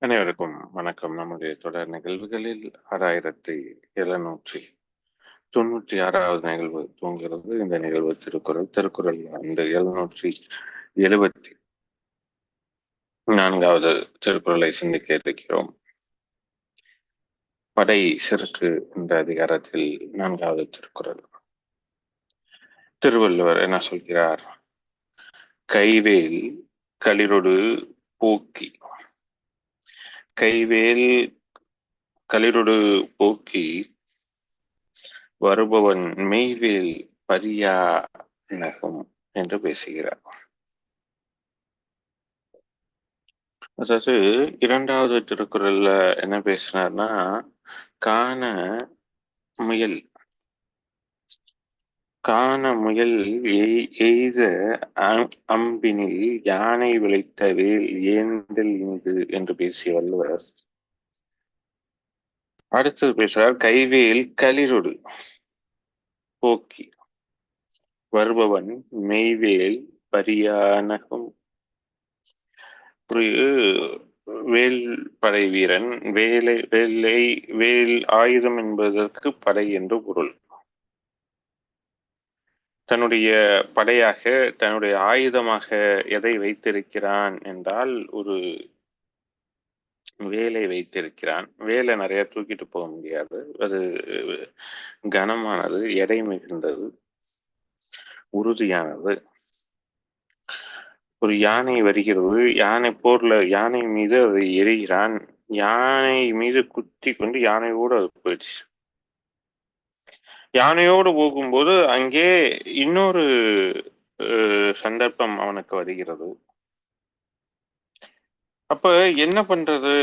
அனைவருக்கும் வணக்கம். நம்முடைய தொடர் நிகழ்வுகளில் ஆறாயிரத்தி எழுநூற்றி தொண்ணூற்றி ஆறாவது நிகழ்வு தூங்குகிறது. இந்த நிகழ்வு திருக்குறள். திருக்குறள் அந்த எழுநூற்றி எழுபத்தி நான்காவது திருக்குறளை சிந்திக்க இருக்கிறோம். படை சிறுக்கு என்ற அதிகாரத்தில் நான்காவது திருக்குறள். திருவள்ளுவர் என்ன சொல்கிறார்? கைவேல் களிரொடு போக்கி கைவேல் களிரொடு போக்கி வருபவன் மெய்வேல் பரியா நகம் என்று பேசுகிறார். அதாவது இரண்டாவது திருக்குறள்ல என்ன பேசினார்னா காண முயல் காண முயல் எய்த அம்பினில் யானை விளைத்த வேல் ஏந்தல் இங்கு என்று பேசிய வள்ளுவர். அடுத்தது பேசுறார் கைவேல் களிரொடு போக்கி வருபவன் மெய்வேல் பரியானகம். ஒரு வேல் படை வீரன் வேலை வேலை வேல் ஆயுதம் என்பதற்கு படை என்று பொருள். தன்னுடைய படையாக தன்னுடைய ஆயுதமாக எதை வைத்திருக்கிறான் என்றால் ஒரு வேலை வைத்திருக்கிறான். வேலை நிறைய தூக்கிட்டு போக முடியாது. அது கனமானது எடை மிகுந்தது உறுதியானது. ஒரு யானை வருகிறது. யானை போர்ல யானை மீது அதை எரிகிறான். யானை மீது குத்தி கொண்டு யானையோடு அது போயிடுச்சு. யானையோடு போகும்போது அங்கே இன்னொரு சந்தர்ப்பம் அவனுக்கு வருகிறது. அப்ப என்ன பண்றது?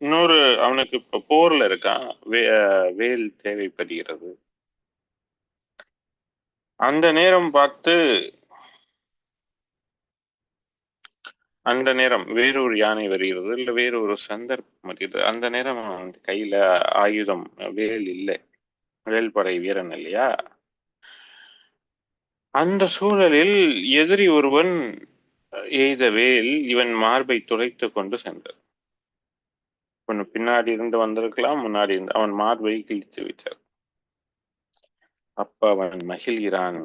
இன்னொரு அவனுக்கு இப்ப போர்ல இருக்கான். வே வேல் தேவைப்படுகிறது. அந்த நேரம் பார்த்து அந்த நேரம் வேறொரு யானை வருகிறது. இல்ல வேறொரு சந்தர்ப்பம் வருகிறது. அந்த நேரம் அவன் கையில ஆயுதம் வேல் இல்லை. வேல்படை வீரன் இல்லையா? அந்த சூழலில் எதிரி ஒருவன் எய்த வேல் இவன் மார்பை துளைத்து கொண்டு சென்றார் ஒன்னு பின்னாடி இருந்து வந்திருக்கலாம் முன்னாடி இருந்து அவன் மார்பை கிழித்து விட்டார் அப்ப அவன் மகிழ்கிறான்.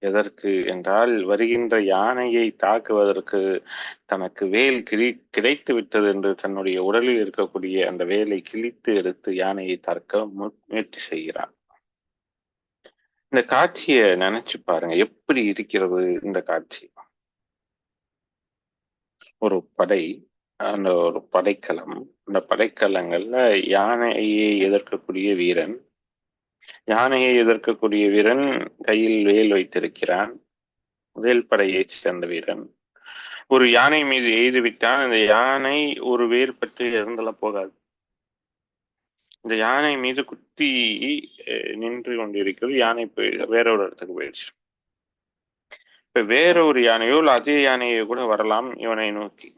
எதற்கு என்றால் வருகின்ற யானையை தாக்குவதற்கு தனக்கு வேல் கிளி கிடைத்து விட்டது என்று தன்னுடைய உடலில் இருக்கக்கூடிய அந்த வேலை கிழித்து எடுத்து யானையை தாக்க முயற்சி செய்கிறான். இந்த காட்சியை நினைச்சு பாருங்க. எப்படி இருக்கிறது இந்த காட்சி? ஒரு படை அந்த ஒரு படைக்கலம். அந்த படைக்கலங்கள்ல யானையை எதிர்க்கக்கூடிய வீரன் யானையை எதிர்க்கக்கூடிய வீரன் கையில் வேல் வைத்திருக்கிறான். வேல் படையைச் சேர்ந்த வீரன். ஒரு யானை மீது எய்து விட்டான் அந்த யானை ஒரு வேர் பற்றி இறந்தல போகாது. இந்த யானை மீது குத்தி நின்று கொண்டிருக்கிறது. யானை போய் வேற ஒரு இடத்துக்கு போயிடுச்சு. இப்ப வேற ஒரு யானையோ அதே யானையோ கூட வரலாம் இவனை நோக்கி.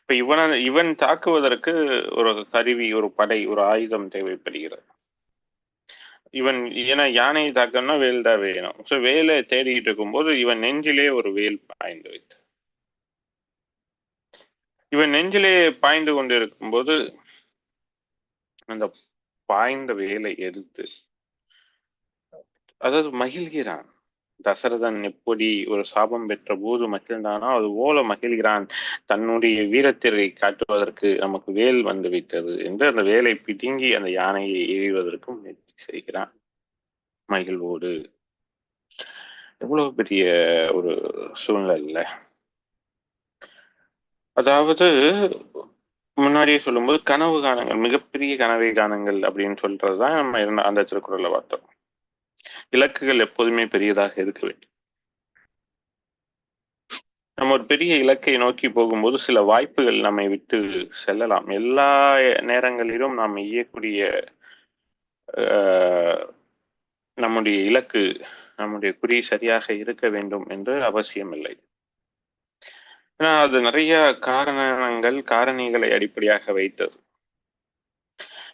இப்ப இவன இவன் தாக்குவதற்கு ஒரு கருவி ஒரு படை ஒரு ஆயுதம் தேவைப்படுகிறது. இவன் ஏன்னா யானையை தாக்கணும்னா வேல் தான் வேணும். ஸோ வேலை தேடிட்டு இருக்கும்போது இவன் நெஞ்சிலே ஒரு வேல் பாய்ந்து வைத்து. இவன் நெஞ்சிலே பாய்ந்து கொண்டு இருக்கும்போது அந்த பாய்ந்த வேலை எடுத்து அதாவது மகிழ்கிறான். தசரதன் எப்படி ஒரு சாபம் பெற்ற போது மகிழ்ந்தானோ? அது போல மகிழ்கிறான். தன்னுடைய வீரத்திரை காட்டுவதற்கு நமக்கு வேல் வந்து வைத்தது என்று அந்த வேலை பிடுங்கி அந்த யானையை எறிவதற்கும் முயற்சி செய்கிறான். மகிழ்வோடு. எவ்வளவு பெரிய ஒரு சூழ்நிலை அதாவது முன்னாடியே சொல்லும்போது கனவு காணங்கள் மிகப்பெரிய கனவை காணங்கள் அப்படின்னு சொல்றதுதான் நம்ம அந்த திருக்குறளை பார்த்தோம். இலக்குகள் எப்போதுமே பெரியதாக இருக்க வேண்டும். நம்ம ஒரு பெரிய இலக்கை நோக்கி போகும்போது சில வாய்ப்புகள் நம்மை விட்டு செல்லலாம். எல்லா நேரங்களிலும் நாம் செய்யக்கூடிய நம்முடைய இலக்கு நம்முடைய குறி சரியாக இருக்க வேண்டும் என்று அவசியம் இல்லை ஏன்னா அது நிறைய காரணங்கள் காரணிகளை அடிப்படையாக வைத்தது.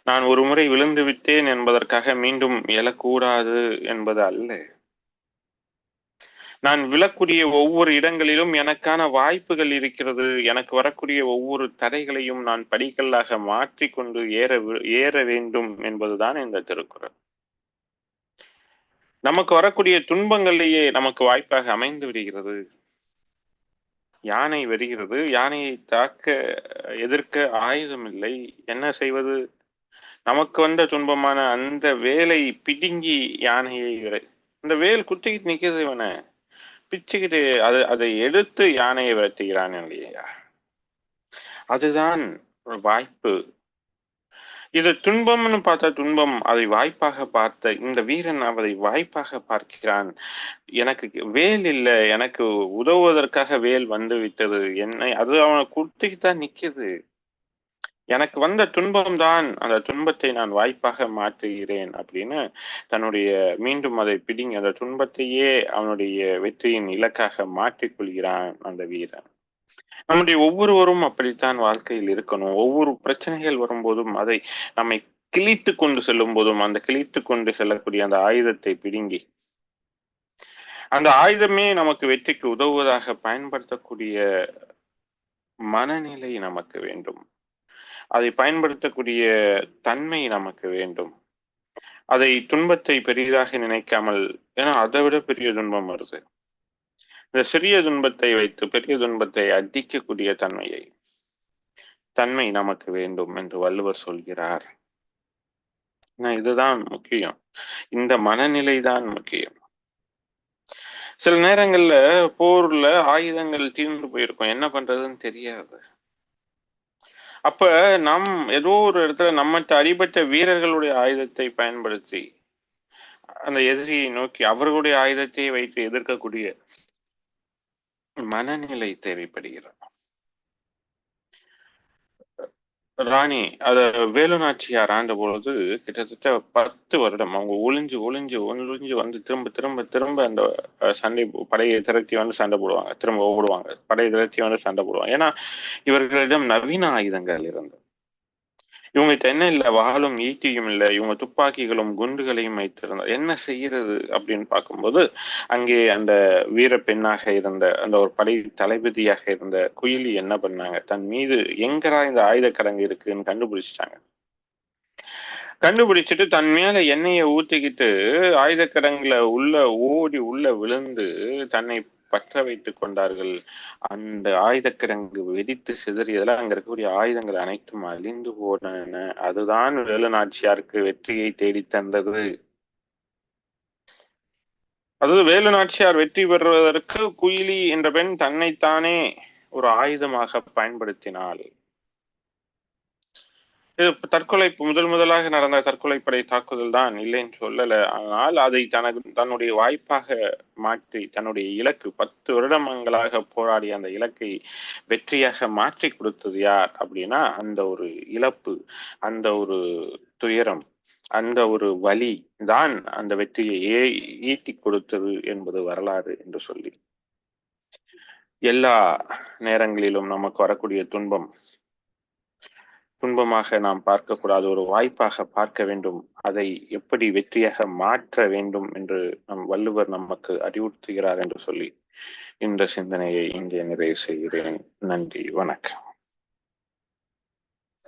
நான் ஒரு முறை விழுந்து விட்டேன் என்பதற்காக மீண்டும் எழக்கூடாது என்பது அல்ல. நான் விழக்கூடிய ஒவ்வொரு இடங்களிலும் எனக்கான வாய்ப்புகள் இருக்கிறது. எனக்கு வரக்கூடிய ஒவ்வொரு தடைகளையும் நான் படிக்கல்லாக மாற்றிக்கொண்டு ஏற ஏற வேண்டும் என்பதுதான் இந்த திருக்குறள். நமக்கு வரக்கூடிய துன்பங்களிலேயே நமக்கு வாய்ப்பாக அமைந்து விடுகிறது. யானை வருகிறது யானையை தாக்க எதிர்க்க ஆயுதம் இல்லை என்ன செய்வது? நமக்கு வந்த துன்பமான அந்த வேலை பிடுங்கி யானையை இந்த வேல் குத்திக்கிட்டு நிக்கிறது இவனை. பிச்சுக்கிட்டு அது அதை எடுத்து யானையை விரட்டுகிறான் இல்லையா? அதுதான் ஒரு வாய்ப்பு. இது துன்பம்னு பார்த்தா துன்பம். அதை வாய்ப்பாக பார்த்த இந்த வீரன் அவரை வாய்ப்பாக பார்க்கிறான். எனக்கு வேல் இல்லை. எனக்கு உதவுவதற்காக வேல் வந்து விட்டது என்னை அது அவனை குத்திக்கிட்டு தான் நிக்குது. எனக்கு வந்த துன்பம் தான் அந்த துன்பத்தை நான் வாய்ப்பாக மாற்றுகிறேன் அப்படின்னு தன்னுடைய மீண்டும் அதை பிடிங்கி அந்த துன்பத்தையே அவனுடைய வெற்றியின் இலக்காக மாற்றிக்கொள்கிறான் அந்த வீரன். நம்முடைய ஒவ்வொருவரும் அப்படித்தான் வாழ்க்கையில் இருக்கணும். ஒவ்வொரு பிரச்சனைகள் வரும்போதும் அதை நம்மை கிழித்து கொண்டு செல்லும் போதும் அந்த கிழித்து கொண்டு செல்லக்கூடிய அந்த ஆயுதத்தை பிடுங்கி அந்த ஆயுதமே நமக்கு வெற்றிக்கு உதவுவதாக பயன்படுத்தக்கூடிய மனநிலை நமக்கு வேண்டும். அதை பயன்படுத்தக்கூடிய தன்மை நமக்கு வேண்டும். அதை துன்பத்தை பெரிதாக நினைக்காமல் ஏன்னா அதை விட பெரிய துன்பம் வருது. இந்த சிறிய துன்பத்தை வைத்து பெரிய துன்பத்தை அதிக்கக்கூடிய தன்மையை தன்மை நமக்கு வேண்டும் என்று வள்ளுவர் சொல்கிறார். இதுதான் முக்கியம். இந்த மனநிலை தான் முக்கியம். சில நேரங்கள்ல போர்ல ஆயுதங்கள் தீர்ந்து போயிருக்கும். என்ன பண்றதுன்னு தெரியாது. அப்ப நம் ஏதோ ஒரு இடத்துல நம்மகிட்ட அடிபட்ட வீரர்களுடைய ஆயுதத்தை பயன்படுத்தி அந்த எதிரியை நோக்கி அவர்களுடைய ஆயுதத்தை வைத்து எதிர்க்கக்கூடிய மனநிலை தேவைப்படுகிறது. ராணி அத வேலுநாச்சியார் ஆண்ட பொழுது கிட்டத்தட்ட பத்து வருடம் அவங்க ஒளிஞ்சு ஒளிஞ்சு ஒளிஞ்சு வந்து திரும்ப திரும்ப திரும்ப அந்த சண்டை படையை திரட்டி வந்து சண்டை போடுவாங்க. திரும்ப ஓடுவாங்க. படையை திரட்டி வந்து சண்டை போடுவாங்க. ஏன்னா இவர்களிடம் நவீன ஆயுதங்கள் இருந்தது. இவங்க என்ன இல்லை வாழும் ஈட்டியும் இல்லை இவங்க துப்பாக்கிகளும் குண்டுகளையும் வைத்திருந்தார் என்ன செய்யறது அப்படின்னு பார்க்கும்போது அங்கே அந்த வீர பெண்ணாக இருந்த அந்த ஒரு படை தளபதியாக இருந்த குயிலி என்ன பண்ணாங்க? தன் மீது எங்கடா இந்த ஆயுத கடங்கு இருக்குன்னு கண்டுபிடிச்சிட்டாங்க. கண்டுபிடிச்சிட்டு தன் மேல எண்ணெயை ஊத்திக்கிட்டு ஆயுதக்கடங்குல உள்ள ஓடி உள்ள விழுந்து தன்னை பற்ற வைத்துக் கொண்டார்கள். அந்த ஆயுதக்கிடங்கு வெடித்து சிதறியதெல்லாம் அங்க இருக்கக்கூடிய ஆயுதங்கள் அனைத்தும் அழிந்து போன அதுதான் வேலு நாச்சியாருக்கு வெற்றியை தேடி தந்தது. அதாவது வேலு நாச்சியார் வெற்றி பெறுவதற்கு குயிலி என்ற பெண் தன்னைத்தானே ஒரு ஆயுதமாக பயன்படுத்தினாள். தற்கொலை முதல் முதலாக நடந்த தற்கொலை படை தாக்குதல் தான் இல்லைன்னு சொல்லல. ஆனால் அதை தனக்கு தன்னுடைய வாய்ப்பாக மாற்றி தன்னுடைய இலக்கு பத்து வருடங்களாக போராடி அந்த இலக்கை வெற்றியாக மாற்றி கொடுத்தது யார் அப்படின்னா அந்த ஒரு இழப்பு அந்த ஒரு துயரம் அந்த ஒரு வலி தான் அந்த வெற்றியை ஈட்டி கொடுத்தது என்பது வரலாறு என்று சொல்லி. எல்லா நேரங்களிலும் நமக்கு வரக்கூடிய துன்பம் துன்பமாக நாம் பார்க்கக்கூடாது ஒரு வாய்ப்பாக பார்க்க வேண்டும். அதை எப்படி வெற்றியாக மாற்ற வேண்டும் என்று நம் வள்ளுவர் நமக்கு அறிவுறுத்துகிறார் என்று சொல்லி இந்த சிந்தனையை இங்கே நிறைவு செய்கிறேன். நன்றி வணக்கம்.